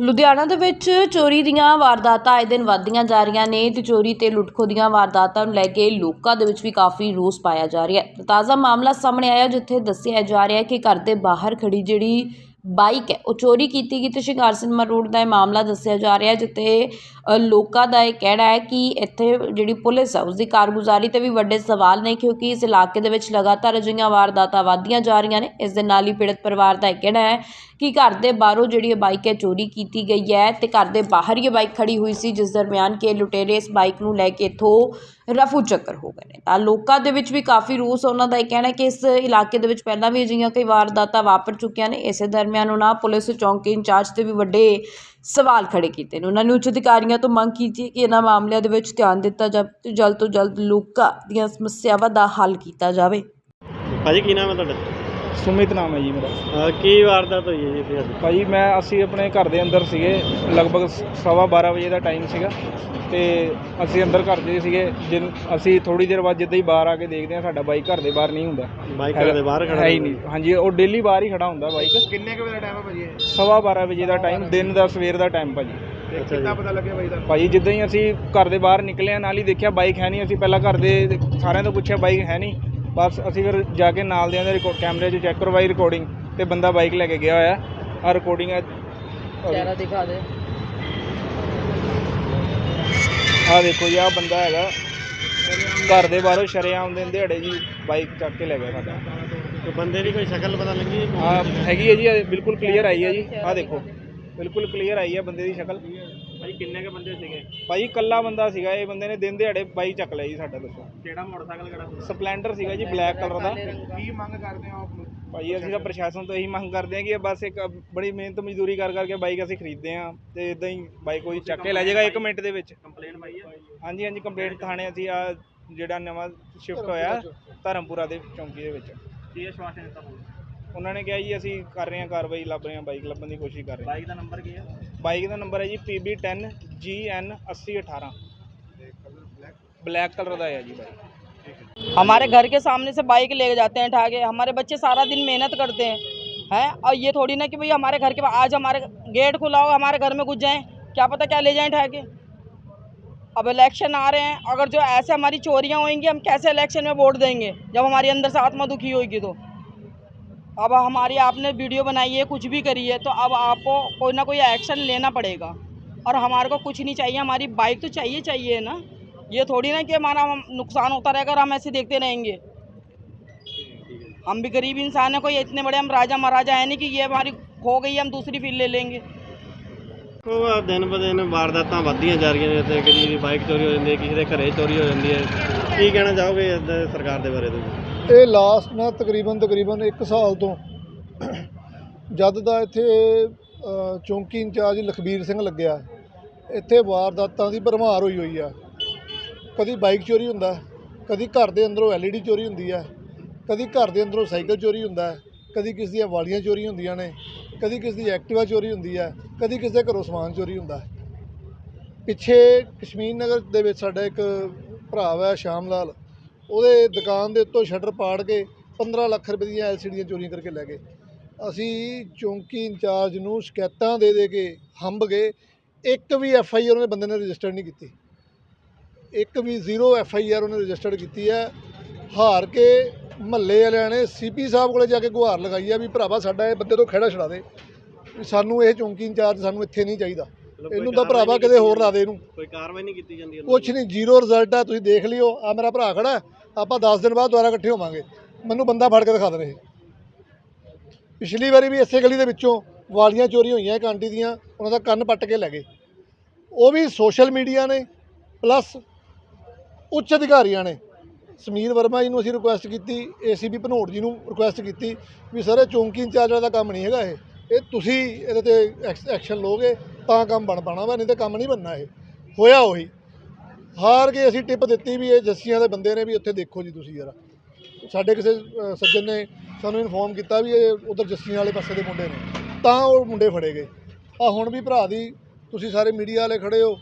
ਲੁਧਿਆਣਾ ਦੇ ਵਿੱਚ ਚੋਰੀ ਦੀਆਂ ਵਾਰਦਾਤਾਂ ਆਏ ਦਿਨ ਵੱਧਦੀਆਂ ਜਾ ਰਹੀਆਂ ਨੇ ਤੇ ਚੋਰੀ ਤੇ ਲੁੱਟਖੋ ਦੀਆਂ ਵਾਰਦਾਤਾਂ ਨੂੰ ਲੈ ਕੇ ਲੋਕਾਂ ਦੇ ਵਿੱਚ ਵੀ ਕਾਫੀ ਰੋਸ ਪਾਇਆ ਜਾ ਰਿਹਾ ਹੈ। ਤਾਜ਼ਾ ਮਾਮਲਾ ਸਾਹਮਣੇ ਆਇਆ ਜਿੱਥੇ ਦੱਸਿਆ ਜਾ ਰਿਹਾ ਹੈ ਕਿ ਘਰ ਦੇ ਬਾਹਰ ਖੜੀ ਜਿਹੜੀ ਬਾਈਕ ਹੈ, ਉਹ ਚੋਰੀ ਕੀਤੀ ਗਈ ਤੇ ਸ਼ਿੰਗਾਰ ਸਿਨਮਾ ਰੋਡ ਦਾ ਇਹ ਮਾਮਲਾ ਦੱਸਿਆ ਜਾ ਰਿਹਾ ਜਿੱਥੇ ਲੋਕਾਂ ਦਾ ਇਹ ਕਹਿਣਾ ਹੈ ਕਿ ਇੱਥੇ ਜਿਹੜੀ ਪੁਲਿਸ ਆ ਉਸਦੀ ਕਾਰਗੁਜ਼ਾਰੀ ਤੇ ਵੀ ਵੱਡੇ ਸਵਾਲ ਨੇ, ਕਿਉਂਕਿ ਇਸ ਇਲਾਕੇ ਦੇ ਵਿੱਚ ਲਗਾਤਾਰ ਅਜਿਹੀਆਂ ਵਾਰਦਾਤਾਂ ਵੱਧਦੀਆਂ ਜਾ ਰਹੀਆਂ ਨੇ। ਇਸ ਦੇ ਨਾਲ ਹੀ ਪੀੜਤ ਪਰਿਵਾਰ ਦਾ ਇਹ ਕਹਿਣਾ ਹੈ ਕਿ ਘਰ ਦੇ ਬਾਹਰੋਂ ਜਿਹੜੀ ਇਹ ਬਾਈਕ ਹੈ, ਚੋਰੀ ਕੀਤੀ ਗਈ ਹੈ ਤੇ ਘਰ ਦੇ ਬਾਹਰ ਹੀ ਇਹ ਬਾਈਕ ਖੜੀ ਹੋਈ ਸੀ, ਜਿਸ ਦਰਮਿਆਨ ਕਿ ਲੁਟੇਰੇ ਇਸ ਬਾਈਕ ਨੂੰ ਲੈ ਕੇ ਇੱਥੋਂ ਰਫੂ ਚੱਕਰ ਹੋ ਗਏ ਨੇ। ਤਾਂ ਲੋਕਾਂ ਦੇ ਵਿੱਚ ਵੀ ਕਾਫੀ ਰੋਸ ਉਹਨਾਂ ਦਾ ਇਹ ਕਹਿਣਾ ਕਿ ਇਸ ਇਲਾਕੇ ਦੇ ਵਿੱਚ ਪਹਿਲਾਂ ਵੀ ਅਜਿਹੀਆਂ ਕਈ ਵਾਰਦਾਤਾਂ ਵਾਪਰ ਚੁੱਕੀਆਂ ਨੇ। ਇਸੇ ਦਰਮਿਆਨ ਉਹਨਾਂ ਪੁਲਿਸ ਚੌਂਕੀ ਇੰਚਾਰਜ ਤੇ ਵੀ ਵੱਡੇ ਸਵਾਲ ਖੜੇ ਕੀਤੇ ਨੇ। ਉਹਨਾਂ ਨੇ ਉੱਚ ਅਧਿਕਾਰੀਆਂ ਤੋਂ ਮੰਗ ਕੀਤੀ ਕਿ ਇਹਨਾਂ ਮਾਮਲਿਆਂ ਦੇ ਵਿੱਚ ਧਿਆਨ ਦਿੱਤਾ ਜਾਵੇ ਤੇ ਜਲਦ ਤੋਂ ਜਲਦ ਲੋਕਾਂ ਦੀਆਂ ਸਮੱਸਿਆਵਾਂ ਦਾ ਹੱਲ ਕੀਤਾ ਜਾਵੇ। ਭਾਜੀ, ਕੀ ਨਾਮ ਹੈ ਤੁਹਾਡਾ? ਸੁਮਿਤ ਨਾਮ ਹੈ ਜੀ ਮੇਰਾ। ਅਹ ਕੀ ਵਾਰਦਾਤ ਹੋਈ ਹੈ ਜੀ ਇੱਥੇ ਅੱਜ? ਭਾਜੀ ਮੈਂ ਅਸੀਂ ਆਪਣੇ ਘਰ ਦੇ ਅੰਦਰ ਸੀਗੇ ਲਗਭਗ ਸਵਾ 12 ਵਜੇ ਦਾ ਟਾਈਮ ਸੀਗਾ। ਤੇ ਅਸੀਂ ਅੰਦਰ ਘਰ ਦੇ ਸੀਗੇ ਜਿਨ ਅਸੀਂ ਥੋੜੀ ਦੇਰ ਬਾਅਦ ਜਿੱਦਾਂ ਹੀ ਬਾਹਰ ਆ ਕੇ ਦੇਖਦੇ ਹਾਂ ਸਾਡਾ ਬਾਈਕ ਘਰ ਦੇ ਬਾਹਰ ਨਹੀਂ ਹੁੰਦਾ। ਬਾਈਕ ਘਰ ਦੇ ਬਾਹਰ ਖੜਾ ਹੈ ਹੀ ਨਹੀਂ। ਹਾਂਜੀ ਉਹ ਡੇਲੀ ਬਾਹਰ ਹੀ ਖੜਾ ਹੁੰਦਾ ਬਾਈਕ। ਕਿੰਨੇ ਕੁ ਵਜੇ ਦਾ ਟਾਈਮ ਹੈ ਭਾਜੀ ਸਵਾ 12 ਵਜੇ ਦਾ ਟਾਈਮ ਦਿਨ ਦਾ ਸਵੇਰ ਦਾ ਟਾਈਮ ਭਾਜੀ। ਇਹ ਅੱਛਾ ਕਿੱਦਾਂ ਜੀ। ਪਤਾ ਲੱਗਿਆ ਭਾਈ ਦਾ ਭਾਜੀ ਜਿੱਦਾਂ ਹੀ ਅਸੀਂ ਘਰ ਦੇ ਬਾਹਰ ਨਿਕਲੇ ਆ ਨਾਲ ਹੀ ਦੇਖਿਆ ਬਾਈਕ ਹੈ ਨਹੀਂ। ਅਸੀਂ ਪਹਿਲਾਂ ਘਰ ਦੇ ਸਾਰਿਆਂ ਤੋਂ ਪੁੱਛਿਆ ਬਾਈਕ ਹੈ ਨਹੀਂ। ਬਸ ਅਸੀਂ ਫਿਰ ਜਾ ਕੇ ਨਾਲ ਦਿਆਂ ਦੇ ਕੈਮਰੇ 'ਚ ਚੈੱਕ ਕਰਵਾਈ ਰਿਕਾਰਡਿੰਗ ਤੇ ਬੰਦਾ ਬਾਈਕ ਲੈ ਕੇ ਗਿਆ ਹੋਇਆ। ਆ। ਰਿਕਾਰਡਿੰਗ ਹੈ ਚਿਹਰਾ ਦਿਖਾ ਦੇ। ਆ ਦੇਖੋ ਜੀ ਆ ਬੰਦਾ ਹੈਗਾ। ਘਰ ਦੇ ਬਾਹਰੋਂ ਸ਼ਰੇਆਮ ਦੇ ਦਿਹਾੜੇ ਜੀ ਬਾਈਕ ਚੱਕ ਕੇ ਲੈ ਗਿਆ ਸਾਡਾ। ਤੇ ਬੰਦੇ ਦੀ ਕੋਈ ਸ਼ਕਲ ਪਤਾ ਲੱਗੀ? ਹੈ? ਆ ਹੈਗੀ ਹੈ ਜੀ ਇਹ ਬਿਲਕੁਲ ਕਲੀਅਰ ਆਈ ਹੈ ਜੀ। ਆ ਦੇਖੋ। ਬਿਲਕੁਲ ਕਲੀਅਰ ਆਈ ਹੈ ਬੰਦੇ ਦੀ ਸ਼ਕਲ। ਭਾਜੀ ਕਿੰਨੇ ਕੁ ਬੰਦੇ ਸੀਗੇ? ਭਾਈ ਕੱਲਾ ਬੰਦਾ ਸੀਗਾ ਇਹ ਬੰਦੇ ਨੇ ਦਿਨ ਦਿਹਾੜੇ ਬਾਈਕ ਚੱਕ ਲਿਆ ਜੀ ਸਾਡਾ ਦੱਸੋ। ਕਿਹੜਾ ਮੋਟਰਸਾਈਕਲ ਕਿਹੜਾ ਸੀ? ਸਪਲੈਂਡਰ ਸੀਗਾ ਜੀ ਬਲੈਕ ਕਲਰ ਦਾ। ਕੀ ਮੰਗ ਕਰਦੇ ਹੋ ਆਪ ਨੂੰ? ਭਾਈ ਅਸੀਂ ਤਾਂ ਪ੍ਰਸ਼ਾਸਨ ਤੋਂ ਇਹੀ ਮੰਗ ਕਰਦੇ ਹਾਂ ਕਿ ਇਹ ਬਸ ਇੱਕ ਬੜੀ ਮਿਹਨਤ ਮਜ਼ਦੂਰੀ ਕਰ ਕਰਕੇ ਬਾਈਕ ਅਸੀਂ ਖਰੀਦਦੇ ਹਾਂ ਤੇ ਇਦਾਂ ਹੀ ਬਾਈਕ ਕੋਈ ਚੱਕ ਕੇ ਲੈ ਜਾਏਗਾ 1 ਮਿੰਟ ਦੇ ਵਿੱਚ। ਕੰਪਲੇਂਟ ਪਾਈ ਹੈ ਹਾਂਜੀ ਹਾਂਜੀ ਕੰਪਲੇਂਟ ਥਾਣੇ ਅਸੀਂ ਆ ਜਿਹੜਾ ਨਵਾਂ ਸ਼ਿਫਟ ਹੋਇਆ ਧਰਮਪੁਰਾ ਦੇ ਚੌਂਕੀ ਦੇ ਵਿੱਚ। ਕੀ ਆਸ਼ਵਾਸਨ ਦਿੱਤਾ ਉਹਨਾਂ ਨੇ ਕਿਹਾ ਜੀ ਅਸੀਂ ਕਰ ਰਹੇ ਹਾਂ ਕਾਰਵਾਈ ਲੱਭ ਰਹੇ ਹਾਂ ਬਾਈਕ ਲੱਭਣ ਦੀ ਕੋਸ਼ਿਸ਼ ਕਰ ਰਹੇ ਹਾਂ ਬਾਈਕ ਦਾ ਨੰਬਰ ਕੀ ਹੈ ਬਾਈਕ ਦਾ ਨੰਬਰ ਹੈ ਜੀ PB10 GN 8018 ਬਲੈਕ ਕਲਰ ਦਾ ਹੈ ਜੀ ਬਾਈਕ हमारे घर के सामने से बाइक ले जाते हैं ठाके हमारे बच्चे सारा दिन मेहनत करते हैं हैं और ये थोड़ी ना कि भाई हमारे घर के आज हमारे गेट खुला हो हमारे घर में घुस जाएं क्या पता क्या ले जाएं ठाके अब इलेक्शन आ रहे हैं अगर जो ऐसे हमारी चोरियां होंगी हम कैसे इलेक्शन में वोट देंगे जब हमारी अंदर से आत्मा दुखी होगी तो अब हमारी आपने वीडियो बनाई है, कुछ भी करी है तो अब आपको कोई ना कोई एक्शन लेना पड़ेगा। और हमारे को कुछ नहीं चाहिए, हमारी बाइक तो चाहिए चाहिए ना। ये थोड़ी ना कि हमारा नुकसान होता रहेगा और हम ऐसे देखते रहेंगे। हम भी गरीब इंसान हैं, कोई इतने बड़े हम राजा महाराजा हैं नहीं कि ये हमारी खो गई, हम दूसरी फिर ले लेंगे। ਉਹ ਆ ਦਿਨ ਬ ਦਿਨ ਵਾਰਦਾਤਾਂ ਵੱਧਦੀਆਂ ਜਾ ਰਹੀਆਂ ਨੇ ਤੇ ਕਿਸੇ ਦੀ ਬਾਈਕ ਚੋਰੀ ਹੋ ਜਾਂਦੀ ਹੈ ਕਿਸੇ ਦੇ ਘਰੇ ਚੋਰੀ ਹੋ ਜਾਂਦੀ ਹੈ। ਕੀ ਕਹਿਣਾ ਚਾਹੋਗੇ ਇਸ ਦੇ ਸਰਕਾਰ ਦੇ ਬਾਰੇ ਤੁਸੀਂ? ਇਹ ਲਾਸਟ ਨਾ ਤਕਰੀਬਨ ਤਕਰੀਬਨ 1 ਸਾਲ ਤੋਂ ਜਦ ਦਾ ਇੱਥੇ ਅ, ਚੌਂਕੀ ਇੰਚਾਰਜ ਲਖਬੀਰ ਸਿੰਘ ਲੱਗਿਆ ਇੱਥੇ ਵਾਰਦਾਤਾਂ ਦੀ ਭਰਮਾਰ ਹੋਈ ਹੋਈ ਆ। ਕਦੀ ਬਾਈਕ ਚੋਰੀ ਹੁੰਦਾ ਕਦੀ ਘਰ ਦੇ ਅੰਦਰੋਂ ਐਲਈਡੀ ਚੋਰੀ ਹੁੰਦੀ ਆ ਕਦੀ ਘਰ ਦੇ ਅੰਦਰੋਂ ਸਾਈਕਲ ਚੋਰੀ ਹੁੰਦਾ ਕਦੀ ਕਿਸੇ ਦੀਆਂ ਵਾਲੀਆਂ ਚੋਰੀ ਹੁੰਦੀਆਂ ਨੇ। ਕਦੀ ਕਿਸੇ ਦੀ ਐਕਟਿਵਾ ਚੋਰੀ ਹੁੰਦੀ ਹੈ ਕਦੀ ਕਿਸੇ ਦੇ ਘਰੋਂ ਸਮਾਨ ਚੋਰੀ ਹੁੰਦਾ। ਹੈ ਪਿੱਛੇ ਕਸ਼ਮੀਰ ਨਗਰ ਦੇ ਵਿੱਚ ਸਾਡਾ ਇੱਕ ਭਰਾ ਹੈ ਸ਼ਾਮ ਲਾਲ, ਉਹਦੇ ਦੁਕਾਨ ਦੇ ਉੱਤੋਂ ਸ਼ਟਰ ਪਾੜ ਕੇ 15 ਲੱਖ ਰੁਪਏ ਦੀਆਂ ਐਲਸੀਡੀਆਂ ਚੋਰੀਆਂ ਕਰਕੇ ਲੈ ਗਏ। ਅਸੀਂ ਚੌਂਕੀ ਇੰਚਾਰਜ ਨੂੰ ਸ਼ਿਕਾਇਤਾਂ ਦੇ ਦੇ ਕੇ ਹੰਬ ਗਏ। ਇੱਕ ਵੀ ਐਫ ਆਈ ਆਰ ਉਹਨੇ ਬੰਦੇ ਨੇ ਰਜਿਸਟਰ ਨਹੀਂ ਕੀਤੀ। ਇੱਕ ਵੀ ਜ਼ੀਰੋ ਐਫ ਆਈ ਆਰ ਉਹਨੇ ਰਜਿਸਟਰਡ ਕੀਤੀ ਹੈ ਹਾਰ ਕੇ ਮਹੱਲੇ ਵਾਲਿਆਂ ਨੇ ਸੀਪੀ ਸਾਹਿਬ ਕੋਲੇ ਜਾ ਕੇ ਗੁਹਾਰ ਲਗਾਈ ਆ ਵੀ ਭਰਾਵਾ ਸਾਡਾ ਇਹ ਬੰਦੇ ਤੋਂ ਖਹਿੜਾ ਛੜਾ ਦੇ। ਵੀ ਸਾਨੂੰ ਇਹ ਚੌਂਕੀ ਇੰਚਾਰਜ ਸਾਨੂੰ ਇੱਥੇ ਨਹੀਂ ਚਾਹੀਦਾ। ਇਹਨੂੰ ਤਾਂ ਭਰਾਵਾ ਕਿਤੇ ਹੋਰ ਲਾ ਦੇ ਇਹਨੂੰ। ਕੋਈ ਕਾਰਵਾਈ ਨਹੀਂ ਕੀਤੀ ਜਾਂਦੀ ਕੁਛ ਨਹੀਂ ਜ਼ੀਰੋ ਰਿਜ਼ਲਟ ਆ ਤੁਸੀਂ ਦੇਖ ਲਿਓ। ਆ ਮੇਰਾ ਭਰਾ ਖੜਾ ਹੈ, ਆਪਾਂ 10 ਦਿਨ ਬਾਅਦ ਦੁਬਾਰਾ ਇਕੱਠੇ ਹੋਵਾਂਗੇ। ਮੈਨੂੰ ਬੰਦਾ ਫੜ ਕੇ ਦਿਖਾ ਦੇਣੇ ਪਿਛਲੀ ਵਾਰੀ ਵੀ ਇਸੇ ਗਲੀ ਦੇ ਵਿੱਚੋਂ ਵਾਲੀਆਂ ਚੋਰੀ ਹੋਈਆਂ ਇੱਕ ਆਂਟੀ ਦੀਆਂ ਉਹਨਾਂ ਦਾ ਕੰਨ ਪੱਟ ਕੇ ਲੈ ਗਏ। ਉਹ ਵੀ ਸੋਸ਼ਲ ਮੀਡੀਆ ਨੇ ਪਲੱਸ ਉੱਚ ਅਧਿਕਾਰੀਆਂ ਨੇ। ਸਮੀਰ ਵਰਮਾ ਜੀ ਨੂੰ ਅਸੀਂ ਰਿਕੁਐਸਟ ਕੀਤੀ ਏਸੀਪੀ ਭਨੋੜ ਜੀ ਨੂੰ ਰਿਕੁਐਸਟ ਕੀਤੀ ਵੀ ਸਰ ਇਹ ਚੌਂਕੀ ਇੰਚਾਰਜ ਵਾਲਾ ਕੰਮ ਨਹੀਂ ਹੈਗਾ ਇਹ। ਇਹ ਤੁਸੀਂ ਇਹਦੇ ਤੇ ਐਕਸ- ਐਕਸ਼ਨ ਲਓਗੇ, ਤਾਂ ਕੰਮ ਬਣ ਪਾਣਾ ਵਾ, ਨਹੀਂ ਤਾਂ ਕੰਮ ਨਹੀਂ ਬਣਨਾ ਇਹ। ਹੋਇਆ ਉਹੀ। ਹਾਰ ਕੇ ਅਸੀਂ ਟਿਪ ਦਿੱਤੀ ਵੀ ਇਹ ਜੱਸੀਆਂ ਦੇ ਬੰਦੇ ਨੇ ਵੀ ਉੱਥੇ ਦੇਖੋ ਜੀ ਤੁਸੀਂ ਯਾਰ ਸਾਡੇ ਕਿਸੇ ਸੱਜਣ ਨੇ ਸਾਨੂੰ ਇਨਫੋਰਮ ਕੀਤਾ ਵੀ ਇਹ ਉਧਰ ਜੱਸੀਆਂ ਵਾਲੇ ਪਾਸੇ ਦੇ ਮੁੰਡੇ ਨੇ। ਤਾਂ ਉਹ ਮੁੰਡੇ ਫੜੇ ਗਏ। ਆ ਹੁਣ ਵੀ ਭਰਾ ਦੀ ਤੁਸੀਂ ਸਾਰੇ ਮੀਡੀਆ ਵਾਲੇ ਖੜੇ ਹੋ।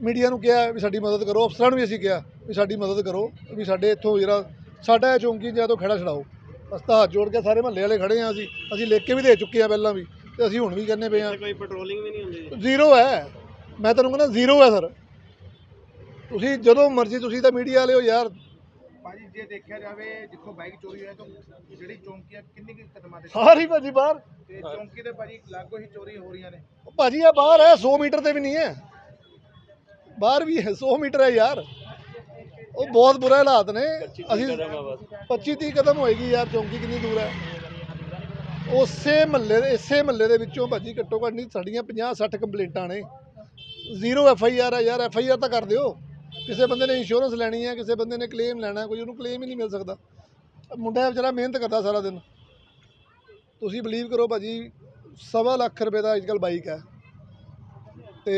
ਮੀਡੀਆ ਨੂੰ ਕਿਹਾ ਵੀ ਸਾਡੀ ਮਦਦ ਕਰੋ ਅਫਸਰਾਂ ਨੂੰ ਵੀ ਅਸੀਂ ਕਿਹਾ ਵੀ ਸਾਡੀ ਮਦਦ ਕਰੋ ਵੀ ਸਾਡੇ ਇੱਥੋਂ ਜਿਹੜਾ ਸਾਡਾ ਇਹ ਚੌਂਕੀ ਜਾਂ ਤੋਂ ਖੜਾ ਛਡਾਓ। ਬਸ ਤਾਂ ਹੱਥ ਜੋੜ ਕੇ ਸਾਰੇ ਮਹੱਲੇ ਵਾਲੇ ਖੜੇ ਆ ਅਸੀਂ ਅਸੀਂ ਲਿਖ ਕੇ ਵੀ ਦੇ ਚੁੱਕੇ ਆ ਪਹਿਲਾਂ ਵੀ ਤੇ ਅਸੀਂ ਹੁਣ ਵੀ ਕਹਿੰਦੇ ਪਏ ਆ ਕੋਈ ਪੈਟਰੋਲਿੰਗ ਵੀ ਨਹੀਂ ਹੁੰਦੀ? ਜ਼ੀਰੋ ਹੈ। ਮੈਂ ਤੁਹਾਨੂੰ ਕਹਿੰਦਾ ਜ਼ੀਰੋ ਹੈ ਸਰ ਤੁਸੀਂ ਜਦੋਂ ਮਰਜ਼ੀ ਤੁਸੀਂ ਤਾਂ ਮੀਡੀਆ ਵਾਲੇ ਹੋ ਯਾਰ। ਭਾਜੀ ਜੇ ਦੇਖਿਆ ਜਾਵੇ ਜਿੱਥੋਂ ਬਾਈਕ ਚੋਰੀ ਹੋਇਆ ਤਾਂ ਜਿਹੜੀ ਚੌਂਕੀ ਆ ਕਿੰਨੀ ਕੁ ਕਦਮਾਂ ਤੇ ਸਾਰੀ ਭਾਜੀ ਬਾਹਰ। ਤੇ ਚੌਂਕੀ ਦੇ ਭਾਜੀ ਲਾਗੋ ਹੀ ਚੋਰੀ ਹੋ ਰਹੀਆਂ ਨੇ। ਉਹ ਭਾਜੀ ਆ ਬਾਹਰ ਹੈ 100 ਮੀਟਰ ਤੇ ਵੀ ਨਹੀਂ ਹੈ। ਬਾਹਰ ਵੀ ਹੈ 100 ਮੀਟਰ ਹੈ ਯਾਰ। ਉਹ ਬਹੁਤ ਬੁਰੇ ਹਾਲਾਤ ਨੇ। ਅਸੀਂ 25 30 ਕਦਮ ਹੋਏਗੀ ਯਾਰ ਚੌਂਕੀ ਕਿੰਨੀ ਦੂਰ ਹੈ। ਉਸੇ ਮਹੱਲੇ ਦੇ ਇਸੇ ਮਹੱਲੇ ਦੇ ਵਿੱਚੋਂ ਭਾਜੀ ਘੱਟੋ ਘੱਟ ਨਹੀਂ ਸਾਡੀਆਂ 50 60 ਕੰਪਲੇਂਟਾਂ ਨੇ। ਜ਼ੀਰੋ ਐਫ ਆਈ ਆਰ ਹੈ ਯਾਰ ਐਫ ਆਈ ਆਰ ਤਾਂ ਕਰ ਦਿਓ। ਕਿਸੇ ਬੰਦੇ ਨੇ ਇੰਸ਼ੋਰੈਂਸ ਲੈਣੀ ਹੈ ਕਿਸੇ ਬੰਦੇ ਨੇ ਕਲੇਮ ਲੈਣਾ ਕੋਈ ਉਹਨੂੰ ਕਲੇਮ ਹੀ ਨਹੀਂ ਮਿਲ ਸਕਦਾ। ਮੁੰਡਾ ਵਿਚਾਰਾ ਮਿਹਨਤ ਕਰਦਾ ਸਾਰਾ ਦਿਨ। ਤੁਸੀਂ ਬਲੀਵ ਕਰੋ ਭਾਜੀ ਸਵਾ ਲੱਖ ਰੁਪਏ ਦਾ ਅੱਜਕੱਲ ਬਾਈਕ ਹੈ। ਤੇ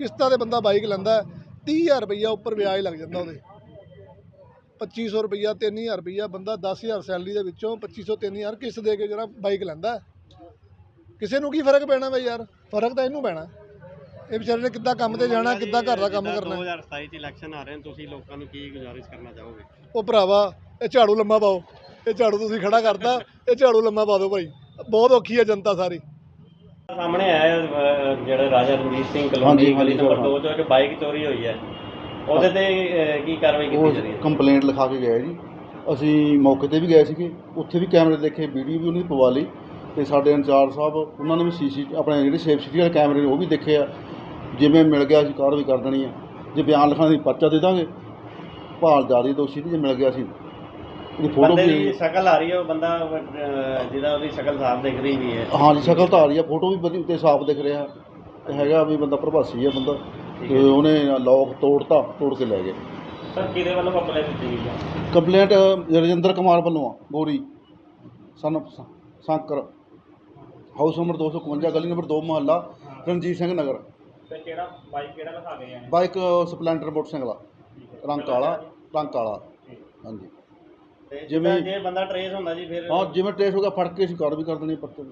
ਕਿਸ਼ਤਾਂ ਦੇ ਬੰਦਾ ਬਾਈਕ ਲੈਂਦਾ 30000 ਰੁਪਈਆ ਉੱਪਰ ਵਿਆਜ ਲੱਗ ਜਾਂਦਾ ਉਹਦੇ। 2500 ਰੁਪਈਆ 3000 ਰੁਪਈਆ ਬੰਦਾ 10000 ਸੈਲਰੀ ਦੇ ਵਿੱਚੋਂ 2500 3000 ਕਿਸ਼ਤ ਦੇ ਕੇ ਜਿਹੜਾ ਬਾਈਕ ਲੈਂਦਾ ਕਿਸੇ ਨੂੰ ਕੀ ਫ਼ਰਕ ਪੈਣਾ ਬਈ ਯਾਰ? ਫ਼ਰਕ ਤਾਂ ਇਹਨੂੰ ਪੈਣਾ। ਇਹ ਵਿਚਾਰੇ ਨੇ ਕਿੱਦਾਂ ਕੰਮ ਤੇ ਜਾਣਾ ਕਿੱਦਾਂ ਘਰ ਦਾ ਕੰਮ ਕਰਨਾ 2027 ਚ ਇਲੈਕਸ਼ਨ ਆ ਰਹੇ ਨੇ ਤੁਸੀਂ ਲੋਕਾਂ ਨੂੰ ਕੀ ਗੁਜ਼ਾਰਿਸ਼ ਕਰਨਾ ਚਾਹੋਗੇ? ਉਹ ਭਰਾਵਾ ਇਹ ਝਾੜੂ ਲੰਮਾ ਪਾਓ। ਇਹ ਝਾੜੂ ਤੁਸੀਂ ਖੜਾ ਕਰਤਾ ਇਹ ਝਾੜੂ ਲੰਮਾ ਪਾ ਦਿਓ ਭਾਈ। ਬਹੁਤ ਔਖੀ ਹੈ ਜਨਤਾ ਸਾਰੀ। ਸਾਹਮਣੇ ਆਇਆ ਅਹ, ਜਿਹੜਾ ਰਾਜਾ ਰਣਜੀਤ ਸਿੰਘ ਕਲੋਨੀ ਹਾਂਜੀ, ਗਲੀ ਨੰਬਰ ਹਾਂ। 2 ਚੋਂ ਇੱਕ ਬਾਈਕ ਚੋਰੀ ਹੋਈ ਹੈ। ਉਹਦੇ ਤੇ ਅਹ, ਕੀ ਕਾਰਵਾਈ ਕੀਤੀ ਉਹ ਜਾ ਰਹੀ ਹੈ? ਕੰਪਲੇਂਟ ਲਿਖਾ ਕੇ ਗਏ ਜੀ। ਅਸੀਂ ਮੌਕੇ ਤੇ ਵੀ ਗਏ ਸੀਗੇ। ਉੱਥੇ ਵੀ ਕੈਮਰੇ ਦੇਖੇ ਵੀਡੀਓ ਵੀ ਉਹਨੇ ਪਵਾ ਲਈ। ਤੇ ਸਾਡੇ ਇੰਚਾਰਜ ਸਾਹਿਬ ਉਹਨਾਂ ਨੇ ਵੀ ਸੀਸੀ ਆਪਣੇ ਜਿਹੜੇ ਸੇਫ ਸਿਟੀ ਵਾਲੇ ਕੈਮਰੇ ਨੇ ਉਹ ਵੀ ਦੇਖੇ ਆ। ਜਿਵੇਂ ਮਿਲ ਗਿਆ ਅਸੀਂ ਕਾਰਵਾਈ ਕਰ ਦੇਣੀ ਆ। ਜੇ ਬਿਆਨ ਲਿਖਾਣ ਦੀ ਪਰਚਾ ਦੇ ਦਾਂਗੇ। ਭਾਲ ਜਾਰੀ ਦੋਸ਼ੀ ਦੀ ਜੇ ਮਿਲ ਗਿਆ ਸੀ। ਉਹਦੀ ਫੋਟੋ ਬੰਦੇ ਦੀ ਵੀ ਸ਼ਕਲ ਆ ਰਹੀ ਹੈ ਉਹ ਬੰਦਾ ਅਹ, ਜਿਹਦਾ ਉਹਦੀ ਸ਼ਕਲ ਸਾਫ਼ ਦਿਖ ਰਹੀ ਵੀ ਹੈ। ਹਾਂ ਜੀ ਸ਼ਕਲ ਤਾਂ ਆ ਰਹੀ ਆ ਫੋਟੋ ਵੀ ਵਧੀਆ ਤੇ ਸਾਫ਼ ਦਿਖ ਰਿਹਾ। ਤੇ ਹੈਗਾ ਵੀ ਬੰਦਾ ਪ੍ਰਭਾਸੀ ਆ ਬੰਦਾ। ਤੇ ਉਹਨੇ ਲੋਕ ਤੋੜਤਾ ਤੋੜ ਕੇ ਲੈ ਗਏ। ਸਰ ਕਿਹਦੇ ਵੱਲੋਂ ਕੰਪਲੇਂਟ ਦਿੱਤੀ ਗਈ ਹੈ? ਕੰਪਲੇਂਟ ਰਜਿੰਦਰ ਕੁਮਾਰ ਵੱਲੋਂ ਆ ਗੋਰੀ। ਸਨ ਸੰਕਰ। ਹਾਊਸ ਨੰਬਰ 251 ਗਲੀ ਨੰਬਰ 2 ਮੁਹੱਲਾ ਰਣਜੀਤ ਸਿੰਘ ਨਗਰ। ਤੇ ਕਿਹੜਾ ਬਾਈਕ ਕਿਹੜਾ ਲਿਖਾ ਗਏ ਆ? ਬਾਈਕ ਸਪਲੈਂਡਰ ਮੋਟਰਸਾਈਕਲ ਆ। ਰੰਗ ਕਾਲਾ ਰੰਗ ਕਾਲਾ। ਹਾਂਜੀ। ਜਿਵੇਂ- ਜਿਵੇਂ ਜੇ ਬੰਦਾ ਟਰੇਸ ਹੁੰਦਾ ਜੀ ਫਿਰ ਹਾਂ ਜਿਵੇਂ ਟ੍ਰੇਸ ਹੋ ਗਿਆ ਫੜ ਕੇ ਅਸੀਂ ਕਾਰ ਵੀ ਕਰ ਦੇਣੀ ਪੱਤੇ